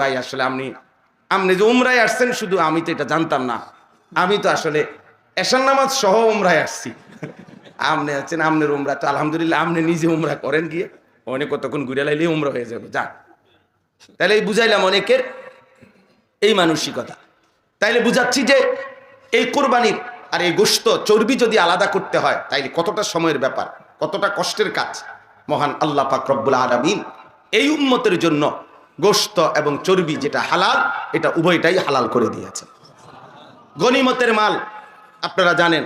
ভাই, আসলে আপনি আপনি যে উমরায় আসছেন, শুধু আমি তো এটা জানতাম না। আমি তো আসলে এশার নামাজ সহ উমরায় আসছি। আপনি আছেন, আপনার উমরা, তো আলহামদুলিল্লাহ আপনি নিজে উমরা করেন গিয়ে। অনেক কতক্ষণ ঘুরে লাইলে উমরা হয়ে যাবে, যান। তাহলে এই বুঝাইলাম অনেকের এই মানসিকতা। তাইলে বুঝাচ্ছি যে এই কোরবানির আর এই গোস্ত চর্বি যদি আলাদা করতে হয়, তাইলে কতটা সময়ের ব্যাপার, কতটা কষ্টের কাজ। মহান আল্লাহ পাক রব্বুল আলামিন এই উম্মতের জন্য গোস্ত এবং চর্বি যেটা হালাল, এটা উভয়টাই হালাল করে দিয়েছে। গনিমতের মাল, আপনারা জানেন,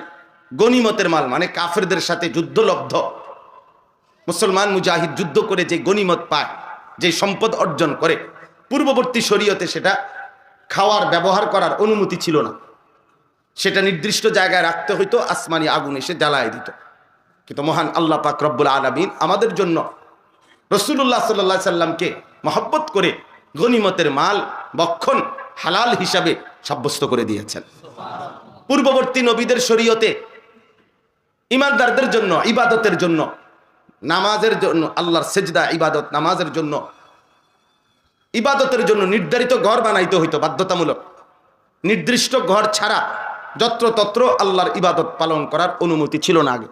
গনিমতের মাল মানে কাফেরদের সাথে যুদ্ধলব্ধ। মুসলমান মুজাহিদ যুদ্ধ করে যে গনিমত পায়, যে সম্পদ অর্জন করে, পূর্ববর্তী শরীয়তে সেটা খাওয়ার, ব্যবহার করার অনুমতি ছিল না। সেটা নির্দিষ্ট জায়গায় রাখতে হইতো, আসমানি আগুন এসে জ্বালায় দিত। কিন্তু মহান আল্লাহ পাক রব্বুল আলমিন আমাদের জন্য রসুল্লাহ সাল্লা সাল্লামকে মহব্বত করে গনিমতের মাল, বক্ষণ, হালাল হিসাবে সাব্যস্ত করে দিয়েছেন। পূর্ববর্তী নবীদের শরীয়তে ইমানদারদের জন্য, ইবাদতের জন্য, নামাজের জন্য, আল্লাহর সেজদা, ইবাদত, নামাজের জন্য, ইবাদতের জন্য নির্ধারিত ঘর বানাইতে হইতো বাধ্যতামূলক। নির্দিষ্ট ঘর ছাড়া যত্রতত্র আল্লাহর ইবাদত পালন করার অনুমতি ছিল না আগে।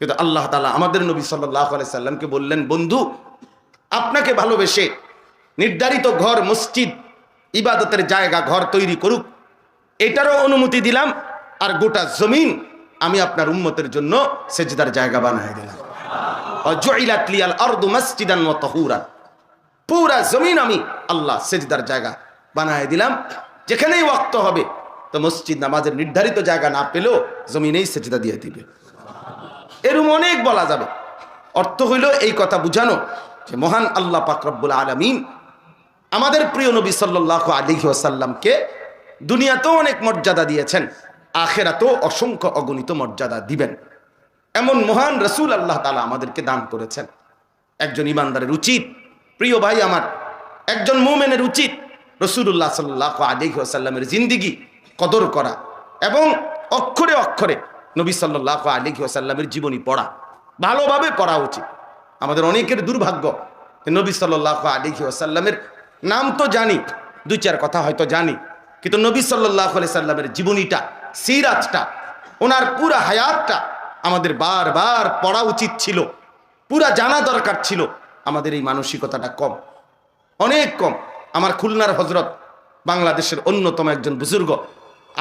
কিন্তু আল্লাহ তালা আমাদের নবী সাল্লাহ সাল্লামকে বললেন, বন্ধু আপনাকে ভালোবেসে নির্ধারিত ঘর, মসজিদ, ইবাদতের জায়গা, ঘর তৈরি করুক। এটারও অনুমতি দিলাম আর গোটা জমিন আমি আপনার উম্মতের জন্য সেজদার জায়গা বানাই দিলাম। অজইলাত লিয়াল আরদু মাসজিদান তাহুরা। পুরা জমিন আমি আল্লাহ সেজদার জায়গা বানায় দিলাম। যেখানেই ওয়াক্ত হবে, তো মসজিদ নামাজের নির্ধারিত জায়গা না পেলেও জমিনেই সেজদা দিয়ে দিবে। এরম অনেক বলা যাবে। অর্থ হইল এই কথা বুঝানো। যে মহান আল্লাহ পাকরব্বুল আলমিন আমাদের প্রিয় নবী সাল্লাহ আলিহি আসাল্লামকে দুনিয়াতেও অনেক মর্যাদা দিয়েছেন, আখেরাতেও অসংখ্য অগণিত মর্যাদা দিবেন। এমন মহান রসুল আল্লাহ তালা আমাদেরকে দান করেছেন। একজন ইমানদারের উচিত, প্রিয় ভাই আমার, একজন মোমেনের উচিত রসুল্লাহ সাল্লাহ আলিহি আসাল্লামের জিন্দিগি কদর করা এবং অক্ষরে অক্ষরে নবী সাল্লাহ আলিহি আসাল্লামের জীবনী পড়া। ভালোভাবে পড়া উচিত। আমাদের অনেকের দুর্ভাগ্য। নবী সাল্লাহ আলিহি আসাল্লামের নাম তো জানি, দুই চার কথা হয়তো জানি, কিন্তু নবী সাল্লাহ আলি সাল্লামের জীবনীটা, সিরাজটা, ওনার পুরা হায়াতটা আমাদের বারবার পড়া উচিত ছিল, পুরা জানা দরকার ছিল, আমাদের এই মানসিকতাটা কম, অনেক কম। আমার খুলনার হজরত বাংলাদেশের অন্যতম একজন বুজুর্গ,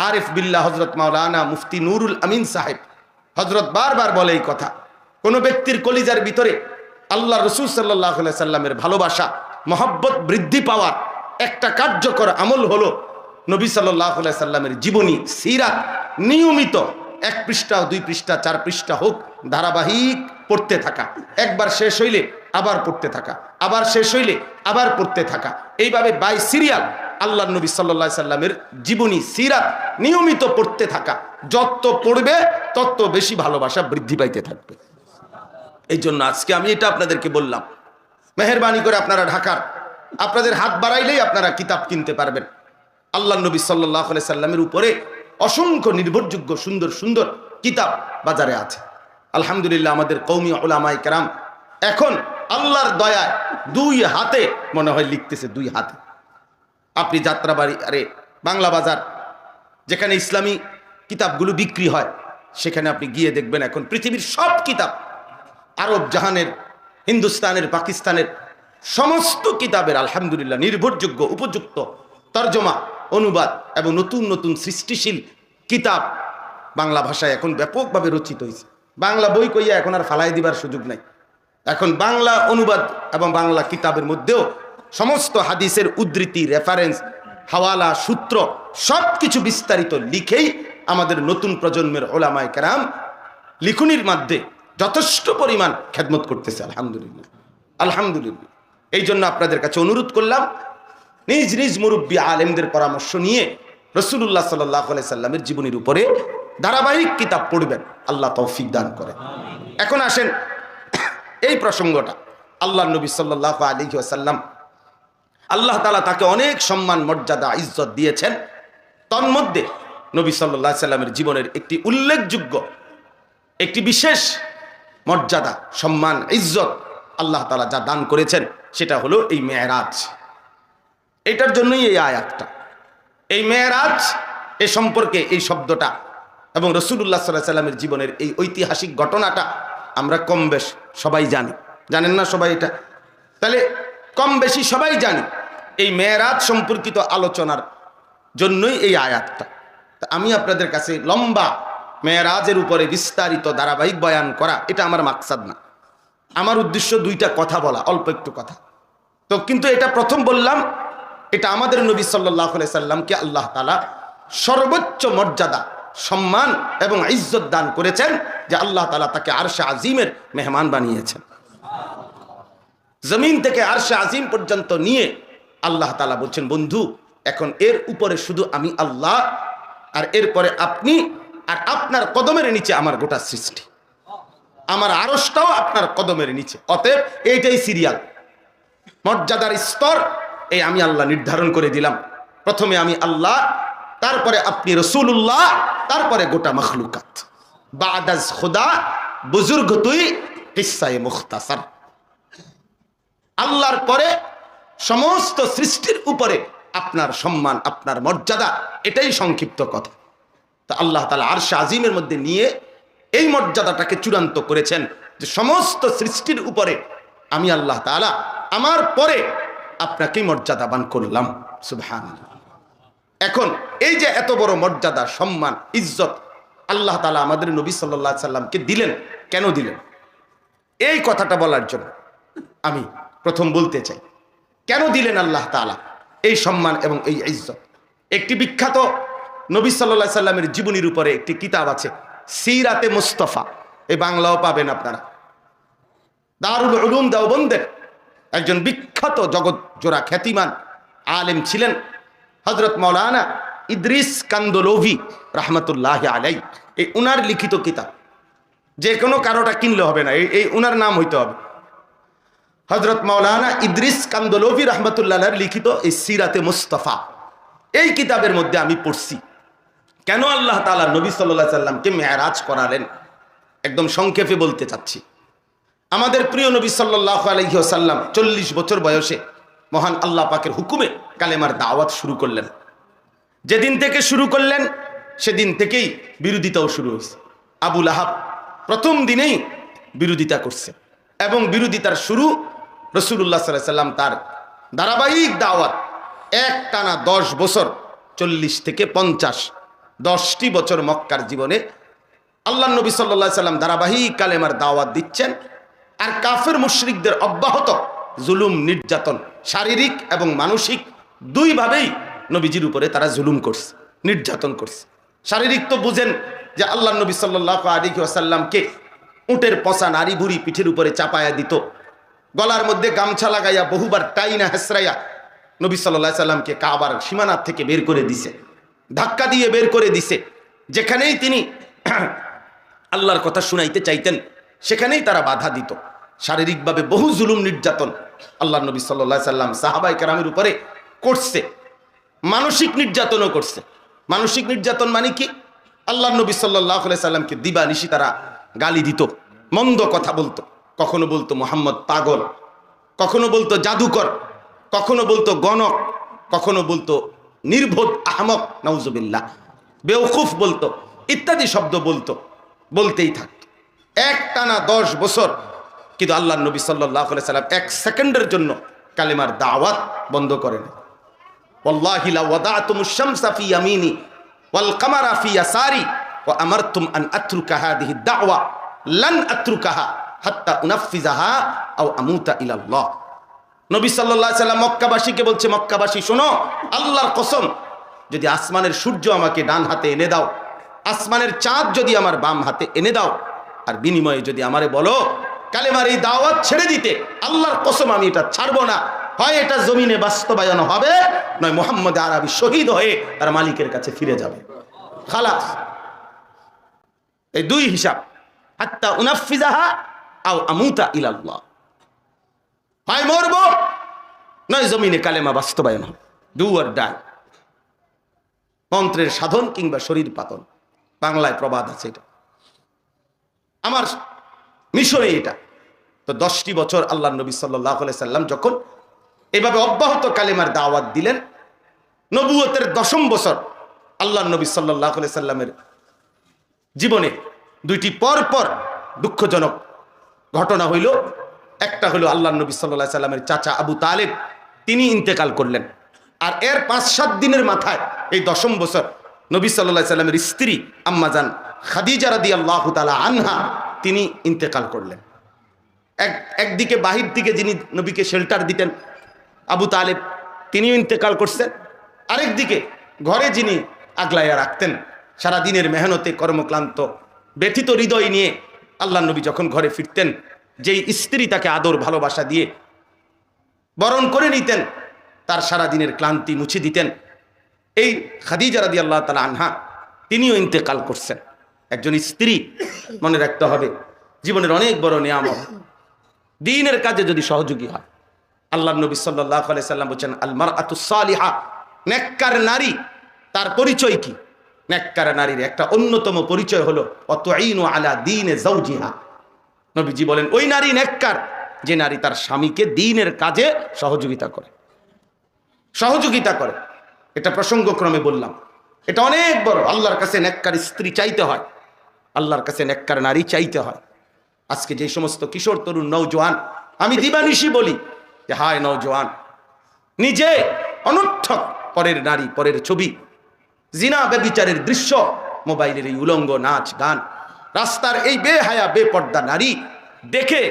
আরিফ বিল্লা হজরত মাওলানা মুফতি নুরুল আমিন সাহেব, হজরত বারবার বলে এই কথা, কোনো ব্যক্তির কলিজার ভিতরে আল্লাহ রসুল সাল্লাহ সাল্লামের ভালোবাসা, মহব্বত বৃদ্ধি পাওয়ার একটা কার্যকর আমল হলো নবী সাল্লাহ সাল্লামের জীবনী সিরাত নিয়মিত এক পৃষ্ঠা, দুই পৃষ্ঠা, চার পৃষ্ঠা হোক ধারাবাহিক পড়তে থাকা। একবার শেষ হইলে আবার পড়তে থাকা। আবার শেষ হইলে আবার পড়তে থাকা। এইভাবে বাই সিরিয়াল আল্লাহ নবী সাল্লা সাল্লামের জীবনী সিরাত নিয়মিত পড়তে থাকা। যত পড়বে তত বেশি ভালোবাসা বৃদ্ধি পাইতে থাকবে। এই জন্য আজকে আমি এটা আপনাদেরকে বললাম। মেহরবানি করে আপনারা ঢাকার, আপনাদের হাত বাড়াইলেই আপনারা কিতাব কিনতে পারবেন। আল্লাহ নবী সাল্লাহ সাল্লামের উপরে অসংখ্য নির্ভরযোগ্য, সুন্দর সুন্দর কিতাব বাজারে আছে। আলহামদুলিল্লাহ আমাদের কৌমি ওলামাই কেরাম এখন আল্লাহর দয়ায় দুই হাতে, মনে হয় লিখতেছে দুই হাতে। আপনি যাত্রাবাড়ি, আরে বাংলা বাজার, যেখানে ইসলামী কিতাবগুলো বিক্রি হয়, সেখানে আপনি গিয়ে দেখবেন এখন পৃথিবীর সব কিতাব আরব জাহানের, হিন্দুস্তানের, পাকিস্তানের সমস্ত কিতাবের আলহামদুলিল্লাহ নির্ভরযোগ্য, উপযুক্ত তর্জমা, অনুবাদ এবং নতুন নতুন সৃষ্টিশীল কিতাব বাংলা ভাষায় এখন ব্যাপকভাবে রচিত হয়েছে বাংলা বই কইয়া এখন আর ফালাই দিবার সুযোগ নাই। এখন বাংলা অনুবাদ এবং বাংলা কিতাবের মধ্যেও সমস্ত হাদিসের উদ্ধৃতি রেফারেন্স হাওয়ালা, সূত্র সব কিছু বিস্তারিত লিখেই আমাদের নতুন প্রজন্মের ওলামায় কেরাম লিখুনির মধ্যে যথেষ্ট পরিমাণ খেদমত করতেছে, আলহামদুলিল্লাহ। আলহামদুলিল্লাহ। এই জন্য আপনাদের কাছে অনুরোধ করলাম, নিজ নিজ মুরব্বী আলেমদের পরামর্শ নিয়ে রসুল্লাহ সাল্লাহ সাল্লামের জীবনীর উপরে ধারাবাহিক কিতাব পড়বেন, আল্লাহ তৌফিক দান করে। এখন আসেন এই প্রসঙ্গটা। আল্লাহ নবী সাল্লাহ আলী আসাল্লাম আল্লাহ তালা তাকে অনেক সম্মান, মর্যাদা, ইজ্জত দিয়েছেন। তন্মধ্যে নবী সাল্লাহ সাল্লামের জীবনের একটি উল্লেখযোগ্য, একটি বিশেষ মর্যাদা, সম্মান, ইজ্জত আল্লাহ তালা যা দান করেছেন, সেটা হলো এই মেয়েরাজ। এটার জন্যই এই আয়াতটা। এই মেয়েরাজ এ সম্পর্কে এই শব্দটা এবং রসুল্লাহ সাল্লাহ সাল্লামের জীবনের এই ঐতিহাসিক ঘটনাটা আমরা কম বেশ সবাই জানি। জানেন না সবাই এটা? তাহলে কম বেশি সবাই জানি এই মেয়েরাজ সম্পর্কিত আলোচনার জন্যই এই আয়াতটা। আমি আপনাদের কাছে লম্বা মেয়েরাজের উপরে বিস্তারিত ধারাবাহিক বয়ান করা, এটা আমার মাকসাদ না। আমার উদ্দেশ্য দুইটা কথা বলা, অল্প একটু কথা। তো কিন্তু এটা প্রথম বললাম, এটা আমাদের নবী সাল্লাহ সাল্লামকে আল্লাহ তালা সর্বোচ্চ মর্যাদা, সম্মান এবং ইজ্জত দান করেছেন যে আল্লাহ তালা তাকে আরশে আজিমের মেহমান বানিয়েছেন। জমিন থেকে আরশে আজিম পর্যন্ত নিয়ে আল্লাহ তালা বলছেন, বন্ধু, এখন এর উপরে শুধু আমি আল্লাহ, আর এরপরে আপনি আর আপনার কদমের নিচে আমার গোটা সৃষ্টি। আমার আরসটাও আপনার কদমের নিচে। অতএব এইটাই সিরিয়াল মর্যাদার স্তর, এই আমি আল্লাহ নির্ধারণ করে দিলাম। প্রথমে আমি আল্লাহ, তারপরে আপনি রসুল্লাহ তারপরে গোটা মখলুকাত। বাদাজ খুদা, বুজুর্গ তুই মুখতাসার। আল্লাহর পরে সমস্ত সৃষ্টির উপরে আপনার সম্মান, আপনার মর্যাদা, এটাই সংক্ষিপ্ত কথা। তা আল্লাহ তালা আরশা আজিমের মধ্যে নিয়ে এই মর্যাদাটাকে চূড়ান্ত করেছেন যে সমস্ত সৃষ্টির উপরে আমি আল্লাহ তালা আমার পরে আপনাকেই মর্যাদাবান করলাম। সুবহান এখন এই যে এত বড় মর্যাদা, সম্মান, ইজ্জত আল্লাহ তালা আমাদের নবী সাল্লাহ সাল্লামকে দিলেন, কেন দিলেন? এই কথাটা বলার জন্য আমি প্রথম বলতে চাই, কেন দিলেন আল্লাহ তালা এই সম্মান এবং এই ইজ্জত? একটি বিখ্যাত নবী সাল্লাহ সাল্লামের জীবনীর উপরে একটি কিতাব আছে, সিরাতে মুস্তফা। এই বাংলাও পাবেন আপনারা। দারুল উলুম দেওবন্দের একজন বিখ্যাত জগৎ জোড়া খ্যাতিমান আলেম ছিলেন হজরত মৌলানা ইদ্রিস কান্দোলোভি রহমতুল্লাহ আলাই এই উনার লিখিত কিতাব, যে কোনো কারোটা কিনলে হবে না, এই উনার নাম হইতে হবে। হজরত মৌলানা ইদ্রিস কান্দোলভি রহমতুল্লাহ লিখিত এই সিরাতে মুস্তফা। এই কিতাবের মধ্যে আমি পড়ছি। কেন আল্লাহ তালা নবী সাল্লাহ সাল্লামকে মেয়ারাজ করালেন? একদম সংক্ষেপে বলতে চাচ্ছি। আমাদের প্রিয় নবী সাল্লাহ আলহিহাসাল্লাম চল্লিশ বছর বয়সে মহান আল্লাহ পাকের হুকুমে কালেমার দাওয়াত শুরু করলেন। যেদিন থেকে শুরু করলেন, সেদিন থেকেই বিরোধিতাও শুরু হয়েছে। আবুল আহাব প্রথম দিনেই বিরোধিতা করছে এবং বিরোধিতার শুরু রসুল্লাহ সাল্লাহ সাল্লাম তার ধারাবাহিক দাওয়াত এক টানা দশ বছর, চল্লিশ থেকে পঞ্চাশ দশটি বছর মক্কার জীবনে আল্লাহ নবী সাল্লা সাল্লাম ধারাবাহিক কালেমার দাওয়াত দিচ্ছেন। আর কাফের মুশরিকদের অব্যাহত জুলুম, নির্যাতন, শারীরিক এবং মানসিক দুইভাবেই নবীজির উপরে তারা জুলুম করছে, নির্যাতন করছে। শারীরিক তো বুঝেন যে আল্লাহ নবী সাল্লাহ আলী আসাল্লামকে উটের পচা নারী বুড়ি পিঠের উপরে চাপায়া দিত। গলার মধ্যে গামছা লাগাইয়া বহুবার টাইনা হেসরাইয়া নবী সাল্লাহ সাল্লামকে কাবার সীমানার থেকে বের করে দিছে। ধাক্কা দিয়ে বের করে দিছে। যেখানেই তিনি আল্লাহর কথা শুনাইতে চাইতেন, সেখানেই তারা বাধা দিত। শারীরিকভাবে বহু জুলুম নির্যাতন আল্লাহ নবী সাল্লাহ সাল্লাম সাহাবাই কারামের উপরে করছে। মানসিক নির্যাতনও করছে। মানসিক নির্যাতন মানে কি? আল্লাহ নবী সাল্লাহ সাল্লামকে দিবা নিশি তারা গালি দিত, মন্দ কথা বলতো। কখনো বলতো মোহাম্মদ পাগল, কখনো বলতো জাদুকর, কখনো বলতো গণক, কখনো বলতো নির্বোধ আহমক নাউজবিল্লা বেওকুফ বলতো, ইত্যাদি শব্দ বলতো, বলতেই থাকতো। এক টানা দশ বছর, কিন্তু আল্লাহ নবী সাল্লাহ সাল্লাম এক সেকেন্ডের জন্য কালিমার দাওয়াত বন্ধ করেন। আমি নবী সাল্লাহ সাল্লাম মক্কাবাসীকে বলছে, মক্কাবাসী, শোনো, আল্লাহর কসম, যদি আসমানের সূর্য আমাকে ডান হাতে এনে দাও, আসমানের চাঁদ যদি আমার বাম হাতে এনে দাও, আর বিনিময়ে যদি আমারে বলো, কালেমার এই দাওয়াত ছেড়ে দিতে, আল্লাহর কসম আমি এটা ছাড়বো না। হয় এটা জমিনে বাস্তবায়ন হবে, নয় মোহাম্মদ আরবি শহীদ হয়ে তার মালিকের কাছে ফিরে যাবে। খালাস। এই দুই হিসাব। হাত্তা উনাফিজাহা আও আমুতা ইলাল্লাহ। হয় মরব? নয় জমিনে কালেমা বাস্তবায়ন হবে ডু আর ডাই মন্ত্রের সাধন কিংবা শরীর পাতন। বাংলায় প্রবাদ আছে এটা। আমার মিশনে এটা। তো দশটি বছর আল্লাহ নবী সাল্লাহ সাল্লাম যখন এভাবে অব্যাহত কালেমার দাওয়াত দিলেন, নবুয়তের দশম বছর আল্লাহ নবী সাল্লাহ সাল্লামের জীবনে দুইটি পর পর দুঃখজনক ঘটনা হইল একটা হলো আল্লাহ নবী সাল্লাহ সাল্লামের চাচা আবু তালেব, তিনি ইন্তেকাল করলেন। আর এর পাঁচ সাত দিনের মাথায় এই দশম বছর নবী সাল্লাহ সাল্লামের স্ত্রী আম্মাজান খাদিজা রাদি আল্লাহ তালা আনহা, তিনি ইন্তেকাল করলেন। এক, একদিকে বাহির দিকে যিনি নবীকে শেল্টার দিতেন আবু তালেব, তিনিও ইন্তেকাল করছেন। আরেক দিকে ঘরে যিনি আগলাইয়া রাখতেন, সারা দিনের মেহনতে কর্মক্লান্ত, ব্যথিত হৃদয় নিয়ে আল্লাহ নবী যখন ঘরে ফিরতেন যেই স্ত্রী তাকে আদর, ভালোবাসা দিয়ে বরণ করে নিতেন, তার সারা দিনের ক্লান্তি মুছে দিতেন। এই খাদিজা রাদি আল্লাহ তালা আনহা, তিনিও ইন্তেকাল করছেন। একজন স্ত্রী, মনে রাখতে হবে, জীবনের অনেক বড় নিয়ামত। দিনের কাজে যদি সহযোগী হয় আল্লাহ নবী সাল্লাহ সাল্লাম বলছেন আলমার আতুসালিহা নেককার নারী, তার পরিচয় কি? নেককার নারীর একটা অন্যতম পরিচয় হলো অত আলা দিনে জৌজিহা নবীজি বলেন, ওই নারী নেককার, যে নারী তার স্বামীকে দিনের কাজে সহযোগিতা করে। সহযোগিতা করে। এটা প্রসঙ্গক্রমে বললাম। এটা অনেক বড়। আল্লাহর কাছে নেককার স্ত্রী চাইতে হয়। আল্লাহর কাছে নেককার নারী চাইতে হয়। আজকে যে সমস্ত কিশোর, তরুণ নৌজওয়ান আমি দিবানিশি বলি যে, হায় নৌজওয়ান নিজে অনর্থক পরের নারী, পরের ছবি, জিনা বেবিচারের দৃশ্য, মোবাইলের এই উলঙ্গ নাচ, গান রাস্তার এই বেহায়া, বেপর্দা নারী দেখে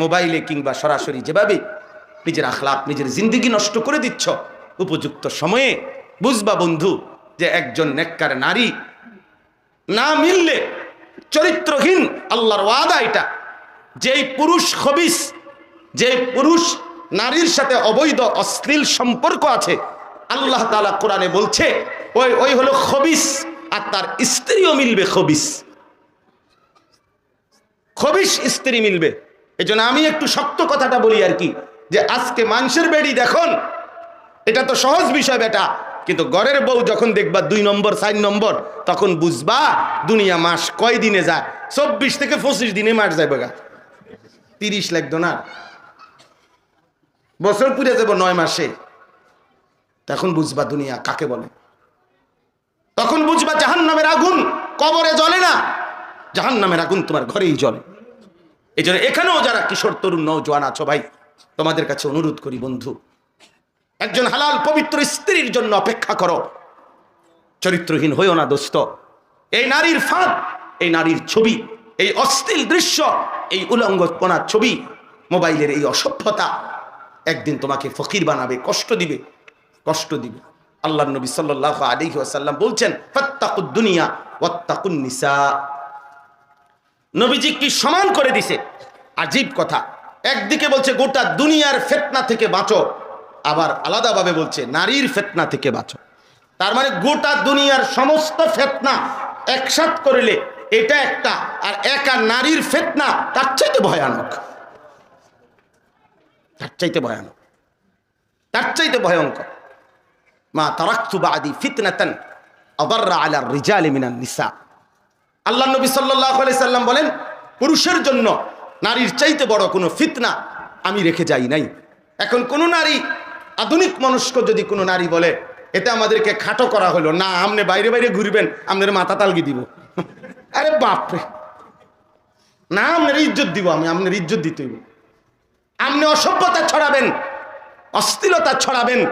মোবাইলে কিংবা সরাসরি যেভাবে নিজের আখলাপ, নিজের জিন্দিগি নষ্ট করে দিচ্ছ, উপযুক্ত সময়ে বুঝবা বন্ধু যে একজন নেককার নারী না মিললে চরিত্রহীন, আল্লাহর ওয়াদা এটা। যেই পুরুষ খবিস যে পুরুষ নারীর সাথে অবৈধ, অশ্লীল সম্পর্ক আছে, আল্লাহ তালা কোরআনে বলছে, ওই ওই হলো খবিস আর তার স্ত্রীও মিলবে খবিস। খবিস স্ত্রী মিলবে। এই আমি একটু শক্ত কথাটা বলি আর কি, যে আজকে মানুষের বেড়ি দেখুন, এটা তো সহজ বিষয় বেটা, কিন্তু গড়ের বউ যখন দেখবা দুই নম্বর, চার নম্বর, তখন বুঝবা দুনিয়া মাস কয় দিনে যায়? চব্বিশ থেকে পঁচিশ দিনে মাস যায় বেগা তিরিশ লাগতো না। বছর পুড়ে যাব নয় মাসে। তখন বুঝবা দুনিয়া কাকে বলে। তখন বুঝবা জাহান নামের আগুন কবরে জ্বলে না। জাহান নামের আগুন তোমার ঘরেই জ্বলে। এই জন্য এখানেও যারা কিশোর, তরুণ নৌজোয়ান আছো ভাই, তোমাদের কাছে অনুরোধ করি বন্ধু, একজন হালাল পবিত্র স্ত্রীর জন্য অপেক্ষা করো। চরিত্রহীন হইও না দোস্ত। এই নারীর ফাঁদ, এই নারীর ছবি, এই অশ্লীল দৃশ্য, এই উলঙ্গপনার ছবি, মোবাইলের এই অসভ্যতা, একদিন তোমাকে ফকির বানাবে, কষ্ট দিবে কষ্ট দিবে। আল্লাহ নবী সাল্লাহ আলী আসাল্লাম বলছেন, ফত্তাকুদ দুনিয়া, ওয়াত্তাকুন নিসা। নবীজি কি সমান করে দিছে? আজীব কথা। একদিকে বলছে, গোটা দুনিয়ার ফেতনা থেকে বাঁচো। আবার আলাদাভাবে বলছে, নারীর ফেতনা থেকে বাঁচো। তার মানে গোটা দুনিয়ার সমস্ত ফেতনা একসাথ করলে এটা একটা, আর একা নারীর ফেতনা তার চাইতে ভয়ানক। তার চাইতে ভয়ানক। তার চাইতে ভয়ঙ্কর। মা তারাক্তু বাদি ফিতনাতান আবাররা আলা রিজালি মিনান নিসা। আল্লাহ নবী আলাইহি সাল্লাম বলেন, পুরুষের জন্য নারীর চাইতে বড় কোনো ফিতনা আমি রেখে যাই নাই। এখন কোন নারী, আধুনিক মনস্ক যদি কোনো নারী বলে, এটা আমাদেরকে খাটো করা হলো, না, আমনে বাইরে বাইরে ঘুরবেন আমাদের মাথা তালগি দিব। আরে বাপরে। না আপনার ইজ্জত দিব আমি আপনার ইজ্জত দিতে হইব। আপনি অসভ্যতা ছড়াবেন অস্থিরতা ছড়াবেন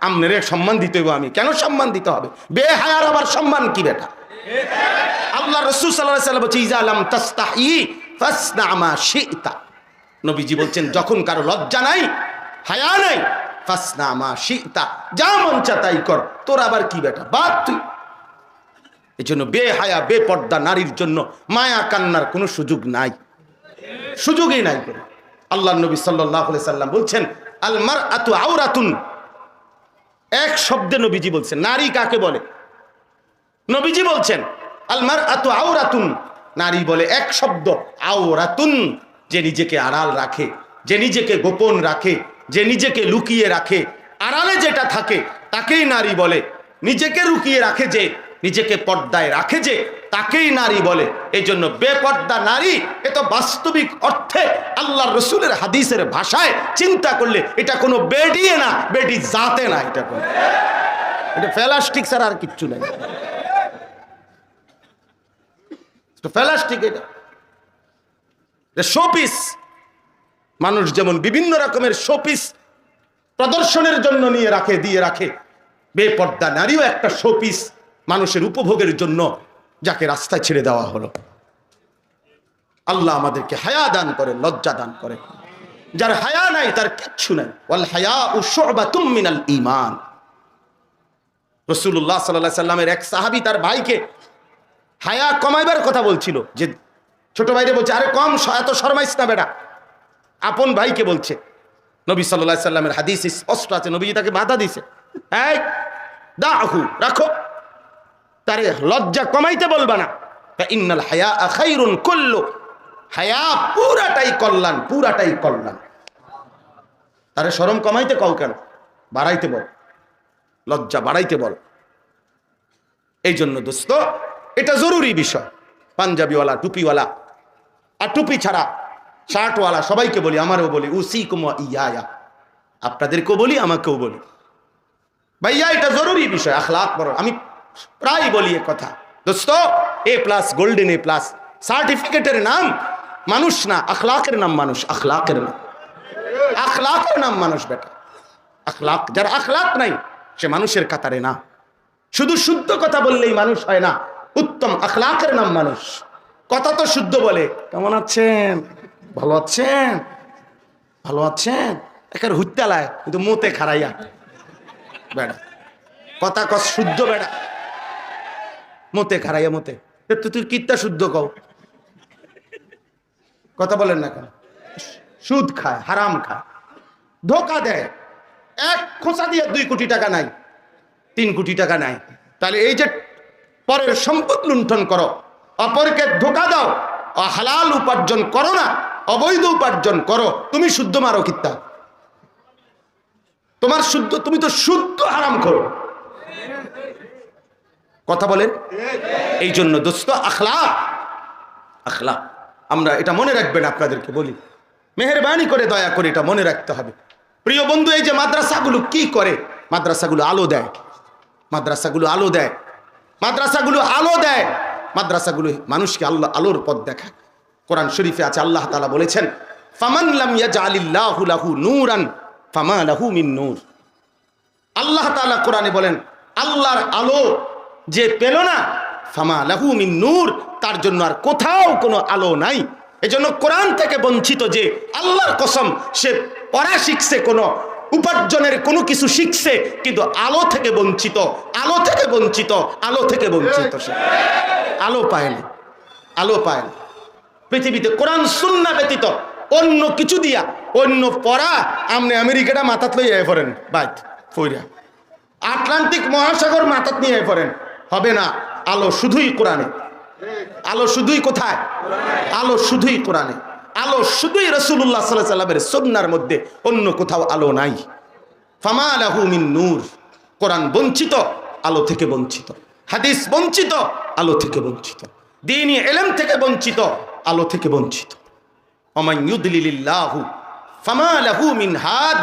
আপনার সম্মান দিতে আমি। কেন সম্মান দিতে হবে? বেহায়ার আবার সম্মান কি বেটা? আল্লাহ রসুল সাল্লাহ সাল্লাম বলছে, ইজা তাস্তাহি ফাসনা আমা শিতা। নবীজি বলছেন, যখন কারও লজ্জা নাই, হায়া নাই, ফাসনা আমা শিতা। যা মন তাই কর, তোর আবার কি বেটা বাদ তুই। এই জন্য বেহায়া, বেপর্দা নারীর জন্য মায়া কান্নার কোনো সুযোগ নাই। সুযোগই নাই করে আল্লাহ নবী সাল্লাহ সাল্লাম বলছেন আলমার আতু আওরাতুন। এক শব্দে নবীজি বলছেন, নারী কাকে বলে? নবীজি বলছেন আলমার আতু আওরাতুন। নারী বলে, এক শব্দ, আওরাতুন, যে নিজেকে আড়াল রাখে, যে নিজেকে গোপন রাখে, যে নিজেকে লুকিয়ে রাখে। আড়ালে যেটা থাকে, তাকেই নারী বলে। নিজেকে লুকিয়ে রাখে যে, নিজেকে পর্দায় রাখে যে, তাকেই নারী বলে। এই জন্য বেপর্দা নারী, এ তো বাস্তবিক অর্থে আল্লাহ রসুলের হাদিসের ভাষায় চিন্তা করলে এটা কোনো বেডিয়ে না বেডি জাতে না এটা কোনো। এটা ফেলাস্টিক ছাড়া আর কিচ্ছু নেই। ফেলাস্টিক এটা। শোপিস মানুষ যেমন বিভিন্ন রকমের শোপিস প্রদর্শনের জন্য নিয়ে রাখে, দিয়ে রাখে। বেপর্দা নারীও একটা শোপিস মানুষের উপভোগের জন্য যাকে রাস্তায় ছেড়ে দেওয়া হলো। আল্লাহ আমাদেরকে হায়া দান করে লজ্জা দান করে যার হায়া নাই, তার কিচ্ছু নাই। ওয়াল হায়া ও শুবাতুম মিনাল ঈমান। রসুল্লাহ সাল্লাহ সাল্লামের এক সাহাবী তার ভাইকে হায়া কমাইবার কথা বলছিল যে ছোট ভাইরে বলছে, আরে কম এত শর্মাইস না বেটা। আপন ভাইকে বলছে, নবী সাল্লাহ সাল্লামের হাদিস স্পষ্ট আছে নবী তাকে বাধা দিছে। এই, দাহু, রাখো। তারে লজ্জা কমাইতে বলবা না। ইন্নাল হায়া খাইরুন কুল্লু। হায়া পুরাটাই কল্যাণ পুরাটাই কল্যাণ। তারে শরম কমাইতে কও কেন? বাড়াইতে বল। লজ্জা বাড়াইতে বল। এই জন্য দোস্ত এটা জরুরি বিষয়। পাঞ্জাবিওয়ালা, টুপিওয়ালা। আর টুপি ছাড়া শার্টওয়ালা সবাইকে বলি, আমারও বলি উসি কুমা ইয়া আপনাদেরকেও বলি, আমাকেও বলি। ভাইয়া, এটা জরুরি বিষয়, আখলাক বড়। আমি প্রায় বলি এ কথা। দোস্ত, A plus, golden A plus. সার্টিফিকেটের নাম মানুষ না, আখলাকের নাম মানুষ, আখলাকের নাম। আখলাকের নাম মানুষ বেটা। আখলাক, যার আখলাক নাই, সে মানুষের কাতারে না। শুধু শুদ্ধ কথা বললেই মানুষ হয় না। উত্তম আখলাকের নাম মানুষ। কথা তো শুদ্ধ বলে। কেমন আছেন? ভালো আছেন? ভালো আছেন? একের হুত্তালায় কিন্তু মোতে খারাইয়া বেড়া। কথা কস শুদ্ধ বেড়া। মোতে খারাইয়া মোতে। তুই কিত্তা শুদ্ধ কও? কথা বলেন না কেন? সুদ খায়, হারাম খায়। ধোকা দেয়। এক খোঁচা দিয়ে দুই কোটি টাকা নাই, তিন কোটি টাকা নাই। তাহলে এই যে পরের সম্পদ লুণ্ঠন করো। অপরকে ধোকা দাও। হালাল উপার্জন করো না। অবৈধ উপার্জন করো। তুমি শুদ্ধ মারো কিত্তা তোমার শুদ্ধ, তুমি তো শুদ্ধ হারাম করো কথা বলেন? এই জন্য দোস্ত আখলা আখলা আমরা এটা মনে রাখবেন আপনাদেরকে বলি। মেহরবানি করে দয়া করে এটা মনে রাখতে হবে। প্রিয় বন্ধু, এই যে মাদ্রাসাগুলো কি করে? মাদ্রাসাগুলো আলো দেয়। মাদ্রাসাগুলো আলো দেয়। মাদ্রাসাগুলো আলো দেয়। মাদ্রাসাগুলো মানুষকে আল্লাহ আলোর পথ দেখায়। কোরআন শরীফে আছে, আল্লাহ তালা বলেছেন, ফামান লাম ইয়াজআলিল্লাহু লাহু নূরান, ফামা লাহু মিন নূর। আল্লাহ তাআলা কোরআনে বলেন, আল্লাহর আলো যে পেল না, ফামা লাহু মিন নূর, তার জন্য আর কোথাও কোনো আলো নাই। এজন্য কোরআন থেকে বঞ্চিত যে আল্লাহর কসম, সে পড়া শিখছে কোনো উপার্জনের কোনো কিছু শিখছে, কিন্তু আলো থেকে বঞ্চিত, আলো থেকে বঞ্চিত, আলো থেকে বঞ্চিত সে। আলো পায় না, আলো পায় না। পৃথিবীতে কোরআন, সুন্না ব্যতীত অন্য কিছু দিয়া, অন্য পড়া, আমনে আমেরিকাটা মাথাত লই আয় পড়েন, বাইত, ফইরা। আটলান্টিক মহাসাগর মাথাত নিয়ে পড়েন, হবে না, আলো শুধুই কোরআনে। আলো শুধুই কোথায়? আলো শুধুই কোরআনে। আলো শুধুই রসুল্লাহ সাল্লাহ সাল্লামের সন্ন্যার মধ্যে, অন্য কোথাও আলো নাই। ফামা আলাহু মিন নূর, কোরআন বঞ্চিত, আলো থেকে বঞ্চিত। হাদিস বঞ্চিত, আলো থেকে বঞ্চিত। দিনই এলেম থেকে বঞ্চিত, আলো থেকে বঞ্চিত। অমাইয়ুদলিল্লাহু ফামা লাহু মিন হাদ,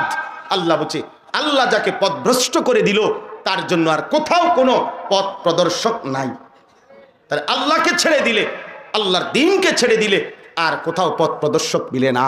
আল্লাহ বলছে, আল্লাহ যাকে পথভ্রষ্ট করে দিল, তার জন্য আর কোথাও কোনো পথ প্রদর্শক নাই। তাহলে আল্লাহকে ছেড়ে দিলে, আল্লাহর দিনকে ছেড়ে দিলে আর কোথাও পথ প্রদর্শক মিলে না।